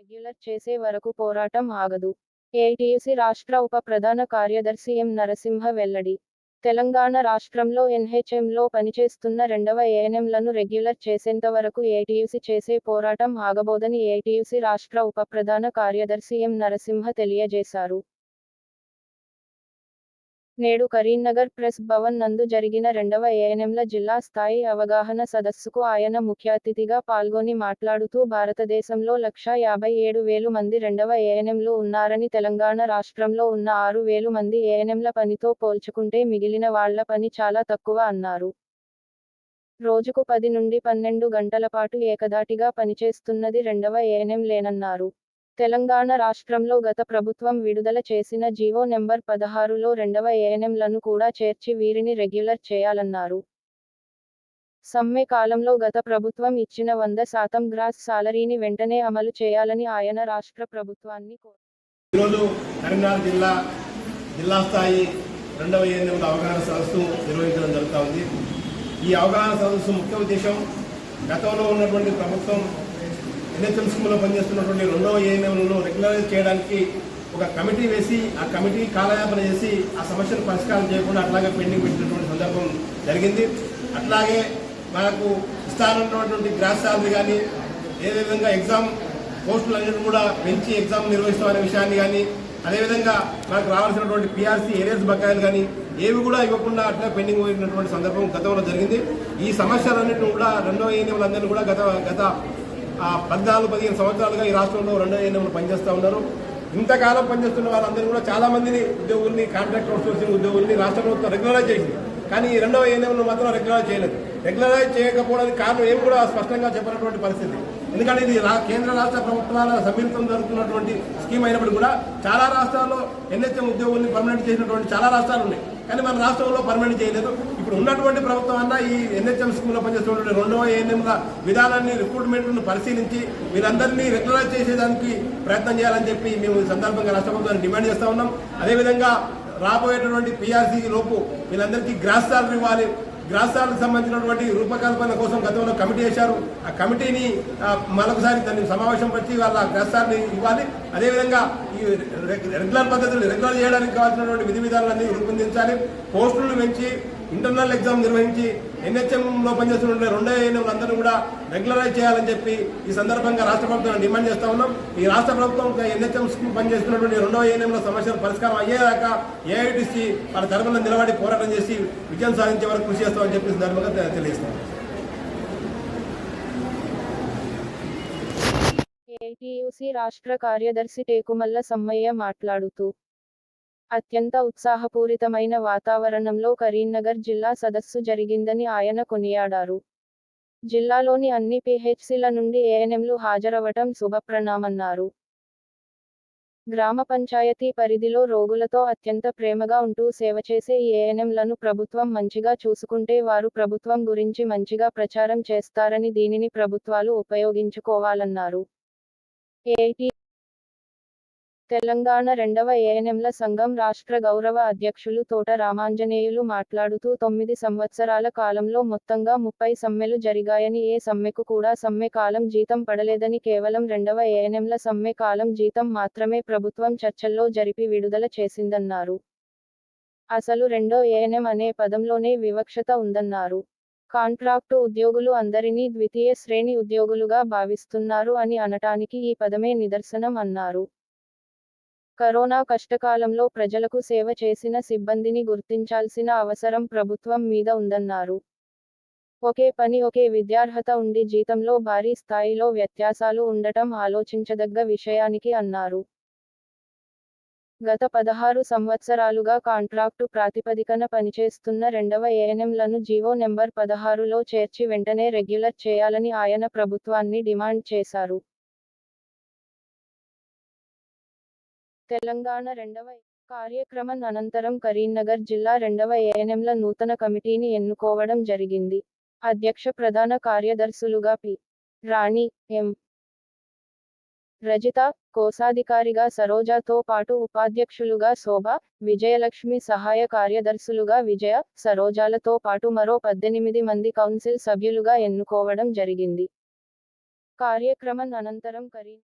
Regular చేసే వరకు పోరాటం ఆగదు. ఏటీయూసీ రాష్ట్ర ఉప ప్రధాన కార్యదర్శి ఎం నరసింహ వెల్లడి. తెలంగాణ రాష్ట్రంలో ఎన్హెచ్ఎంలో పనిచేస్తున్న రెండవ ఏఎన్ఎంలను రెగ్యులర్ చేసేంత వరకు ఏటీయూసీ చేసే పోరాటం ఆగబోదని ఏటీయూసీ రాష్ట్ర ఉప ప్రధాన కార్యదర్శి ఎం నరసింహ తెలియజేశారు. నేడు కరీంనగర్ ప్రెస్ భవన్ నందు జరిగిన రెండవ ఏఎన్ఎంల జిల్లా స్థాయి అవగాహన సదస్సుకు ఆయన ముఖ్య అతిథిగా పాల్గొని మాట్లాడుతూ భారతదేశంలో లక్ష యాభై ఏడు వేలు మంది రెండవ ఏఎన్ఎంలు ఉన్నారని తెలంగాణ రాష్ట్రంలో ఉన్న ఆరు వేలు మంది ఏఎన్ఎంల పనితో పోల్చుకుంటే మిగిలిన వాళ్ళ పని చాలా తక్కువ అన్నారు. రోజుకు పది నుండి పన్నెండు గంటల పాటు ఏకదాటిగా పనిచేస్తున్నది రెండవ ఏఎన్ఎం లేనన్నారు. తెలంగాణ రాష్ట్రంలో గత ప్రభుత్వం విడుదల చేసిన జీవో నెంబర్ పదహారులో రెండవ ఏఎన్ఎంలను కూడా చేర్చి వీరిని రెగ్యులర్ చేయాలన్నారు. సమ్మె కాలంలో గత ప్రభుత్వం ఇచ్చిన వంద శాతం గ్రాస్ సాలరీని వెంటనే అమలు చేయాలని ఆయన రాష్ట్ర ప్రభుత్వాన్ని ఈరోజు కరీంనగర్ జిల్లా జిల్లా స్థాయి రెండవ ఏఎన్ఎంల అవగాహన సదస్సు నిర్వహించడం జరుగుతూ ఉంది. ఈ అవగాహన సదస్సు ముఖ్య ఉద్దేశం గతంలో ఉన్నటువంటి ప్రభుత్వం ఎన్హెచ్ఎం స్కూల్లో పనిచేస్తున్నటువంటి రెండవ ఏఎన్ఎంలను రెగ్యులరైజ్ చేయడానికి ఒక కమిటీ వేసి ఆ కమిటీ కాలయాపన చేసి ఆ సమస్యను పరిష్కారం చేయకుండా అట్లాగే పెండింగ్ పెట్టినటువంటి సందర్భం జరిగింది. అట్లాగే మనకు ఇస్తానన్నటువంటి గ్రాస్ శాలరీ కానీ ఏ విధంగా ఎగ్జామ్ పోస్టులు అన్నిటి కూడా పెంచి ఎగ్జామ్ నిర్వహిస్తామనే విషయాన్ని కానీ అదేవిధంగా మనకు రావాల్సినటువంటి పిఆర్సీ ఏరియస్ బకాయిలు కానీ ఏవి కూడా ఇవ్వకుండా అట్లా పెండింగ్ పోయినటువంటి సందర్భం గతంలో జరిగింది. ఈ సమస్యలన్నింటిని కూడా రెండో ఏఎన్ఎంలందరినీ కూడా గత గత పద్నాలుగు పదిహేను సంవత్సరాలుగా ఈ రాష్ట్రంలో రెండో ఎన్నికలు పనిచేస్తూ ఉన్నారు. ఇంతకాలం పనిచేస్తున్న వాళ్ళందరూ కూడా చాలా మందిని ఉద్యోగుల్ని కాంట్రాక్ట్ అవుట్సోర్సింగ్ ఉద్యోగుల్ని రాష్ట్ర ప్రభుత్వం రెగ్యులరైజ్ చేసింది. కానీ ఈ రెండవ ఏఎన్ఎంను మాత్రం రెగ్యులరైజ్ చేయలేదు. రెగ్యులరైజ్ చేయకపోవడానికి కారణం ఏం కూడా స్పష్టంగా చెప్పినటువంటి పరిస్థితి. ఎందుకంటే ఇది రా- కేంద్ర రాష్ట్ర ప్రభుత్వాల సమీపం జరుగుతున్నటువంటి స్కీమ్ అయినప్పుడు కూడా చాలా రాష్ట్రాల్లో ఎన్హెచ్ఎం ఉద్యోగుల్ని పర్మనెంట్ చేసినటువంటి చాలా రాష్ట్రాలు ఉన్నాయి. కానీ మన రాష్ట్రంలో పర్మనెంట్ చేయలేదు. ఇప్పుడు ఉన్నటువంటి ప్రభుత్వం అన్న ఈ ఎన్హెచ్ఎం స్కీమ్లో పనిచేస్తున్నటువంటి రెండవ ఏఎన్ఎంల విధానాన్ని రిక్రూట్మెంట్ను పరిశీలించి వీరందరినీ రెగ్యులరైజ్ చేసేదానికి ప్రయత్నం చేయాలని చెప్పి మేము ఈ సందర్భంగా రాష్ట్ర ప్రభుత్వాన్ని డిమాండ్ చేస్తూ ఉన్నాం. అదేవిధంగా రాబోయేటటువంటి పీఆర్సీ లోపు వీళ్ళందరికీ గ్రాస్ సాలరీ ఇవ్వాలి. గ్రాస్ సాలరీకి సంబంధించినటువంటి రూపకల్పన కోసం గతంలో కమిటీ వేశారు. ఆ కమిటీని మరొకసారి దాన్ని సమావేశం పరిచి వాళ్ళ గ్రాస్ సాలరీ ఇవ్వాలి. అదేవిధంగా ఈ రెగ్యులర్ పద్ధతులు రెగ్యులర్ చేయడానికి కావాల్సినటువంటి విధి విధానాలన్నీ రూపొందించాలి. పోస్టులను పెంచి ఇంటర్నల్ ఎగ్జామ్ నిర్వహించి ఎన్హెచ్ఎంలో పనిచేస్తున్న రెండో ఏఎన్ఎంలందరూ కూడా రెగ్యులరైజ్ చేయాలని చెప్పి ఈ సందర్భంగా రాష్ట్ర ప్రభుత్వం డిమాండ్ చేస్తా ఉన్నాం. ఈ రాష్ట్ర ప్రభుత్వం ఎన్హెచ్ఎం పనిచేస్తున్నటువంటి రెండో ఏఎన్ఎంల సమస్యలు పరిష్కారం అయ్యేదాకా ఏఐటిసి వాళ్ళ తరఫున నిలబడి పోరాటం చేసి విజయం సాధించే వరకు కృషి చేస్తామని చెప్పి సందర్భంగా తెలియజేస్తాం ఏటీయూసీ రాష్ట్ర కార్యదర్శి టేకుమల్ల సమ్మయ్య మాట్లాడుతూ అత్యంత ఉత్సాహపూరితమైన వాతావరణంలో కరీంనగర్ జిల్లా సదస్సు జరిగిందని ఆయన కొనియాడారు. జిల్లాలోని అన్ని పిహెచ్సిల నుండి ఏఎన్ఎంలు హాజరవటం శుభప్రణామన్నారు గ్రామ పంచాయతీ పరిధిలో రోగులతో అత్యంత ప్రేమగా ఉంటూ సేవ చేసే ఈ ఏఎన్ఎంలను ప్రభుత్వం మంచిగా చూసుకుంటే వారు ప్రభుత్వం గురించి మంచిగా ప్రచారం చేస్తారని దీనిని ప్రభుత్వాలు ఉపయోగించుకోవాలన్నారు. ఏఐటి తెలంగాణ రెండవ ఏఎన్ఎంల సంఘం రాష్ట్ర గౌరవ అధ్యక్షులు తోట రామాంజనేయులు మాట్లాడుతూ తొమ్మిది సంవత్సరాల కాలంలో మొత్తంగా ముప్పై సమ్మెలు జరిగాయని ఏ సమ్మెకు కూడా సమ్మె కాలం జీతం పడలేదని కేవలం రెండవ ఏఎన్ఎంల సమ్మె కాలం జీతం మాత్రమే ప్రభుత్వం చర్చల్లో జరిపి విడుదల చేసిందన్నారు. అసలు రెండో ఏఎన్ఎం అనే పదంలోనే వివక్షత ఉందన్నారు. కాంట్రాక్టు ఉద్యోగులు అందరినీ ద్వితీయ శ్రేణి ఉద్యోగులుగా భావిస్తున్నారు అని అనటానికి ఈ పదమే నిదర్శనం అన్నారు. కరోనా కష్టకాలంలో ప్రజలకు సేవ చేసిన సిబ్బందిని గుర్తించాల్సిన అవసరం ప్రభుత్వం మీద ఉందన్నారు. ఒకే పని ఒకే విద్యార్హత ఉండి జీతంలో భారీ స్థాయిలో వ్యత్యాసాలు ఉండటం ఆలోచించదగ్గ విషయానికి అన్నారు. గత పదహారు సంవత్సరాలుగా కాంట్రాక్టు ప్రాతిపదికన పనిచేస్తున్న రెండవ ఏఎన్ఎంలను జీవో నెంబర్ పదహారులో చేర్చి వెంటనే రెగ్యులర్ చేయాలని ఆయన ప్రభుత్వాన్ని డిమాండ్ చేశారు. తెలంగాణ రెండవ కార్యక్రమం అనంతరం కరీంనగర్ జిల్లా రెండవ ఏఎన్ఎంల నూతన కమిటీని ఎన్నుకోవడం జరిగింది. అధ్యక్ష ప్రధాన కార్యదర్శులుగా పి. రాణి ఎం. రజిత కోశాధికారిగా సరోజాతో పాటు ఉపాధ్యక్షులుగా శోభ విజయలక్ష్మి సహాయ కార్యదర్శులుగా విజయ సరోజాలతో పాటు మరో పద్దెనిమిది మంది కౌన్సిల్ సభ్యులుగా ఎన్నుకోవడం జరిగింది. కార్యక్రమం అనంతరం కరీం